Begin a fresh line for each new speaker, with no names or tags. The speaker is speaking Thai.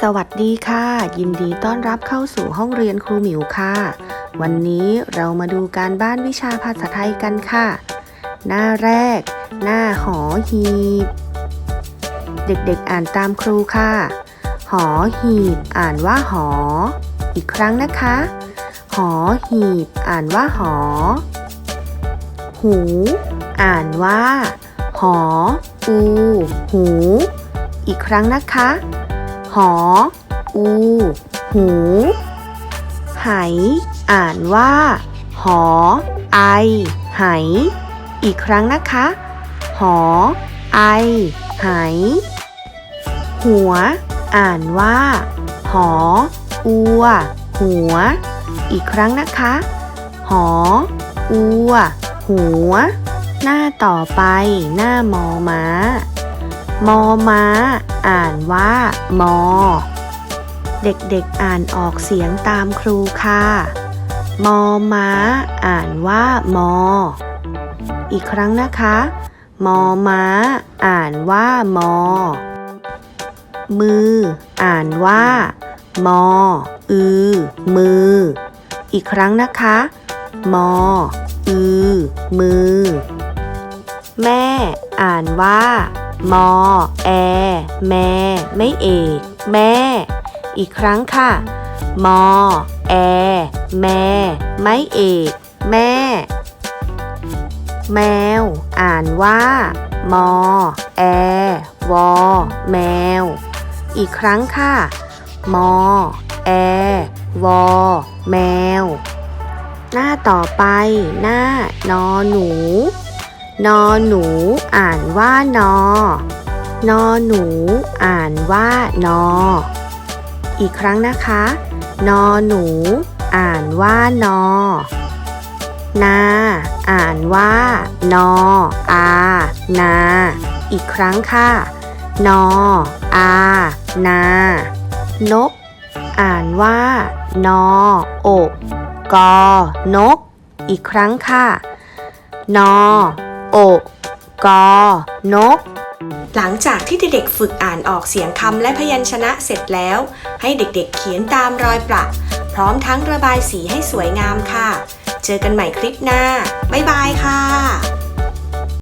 สวัสดีค่ะ ยินดีต้อนรับเข้าสู่ห้องเรียนครูหมิวค่ะ วันนี้เรามาดูการบ้านวิชาภาษาไทยกันค่ะ หน้าแรก หน้าหอหีบ เด็กๆอ่านตามครูค่ะ หอหีบ อ่านว่าหอ อีกครั้งนะคะ หอหีบ อ่านว่าหอ หู อ่านว่า หอ อู หู อีกครั้งนะคะ หอ อู หู ไห อ่านว่า หอ ไอ ไห อีกครั้งนะคะ หอ ไอ ไห หัว อ่านว่า หอ อัว หัว อีกครั้งนะคะ หอ อัว หัว หน้าต่อไป หน้ามอม้า มอม้า อ่านว่า มอ เด็กๆอ่านออกเสียงตามครูค่ะ มอม้า อ่านว่า มอ อีกครั้งนะคะ มอม้า อ่านว่า มอ มือ อ่านว่า มอ อือ มือ อีกครั้งนะคะ มอ อือ มือ แม่ อ่านว่า มอ แอ แม่ ไม่เอก แม่ อีกครั้งค่ะ มอ แอ แม่ ไม่เอก แม่ แมว อ่านว่า มอ แอ วอ แมว อีกครั้งค่ะ มอ แอ วอ แมว หน้าต่อไป หน้านอหนู นอหนูอ่านว่านอ นอหนูอ่านว่านอ อีกครั้งนะคะ นอหนู อ่านว่านอ นา อ่านว่านอ อา นา อีกครั้งค่ะ นอ อา นา นก อ่านว่า นอ โอกกอนก อีกครั้งค่ะ นอ โอกกอนก หลังจากที่เด็กๆฝึกอ่านออกเสียงคำและพยัญชนะเสร็จแล้ว ให้เด็กๆเขียนตามรอยประพร้อมทั้งระบายสีให้สวยงามค่ะ เจอกันใหม่คลิปหน้า บ๊ายบายค่ะ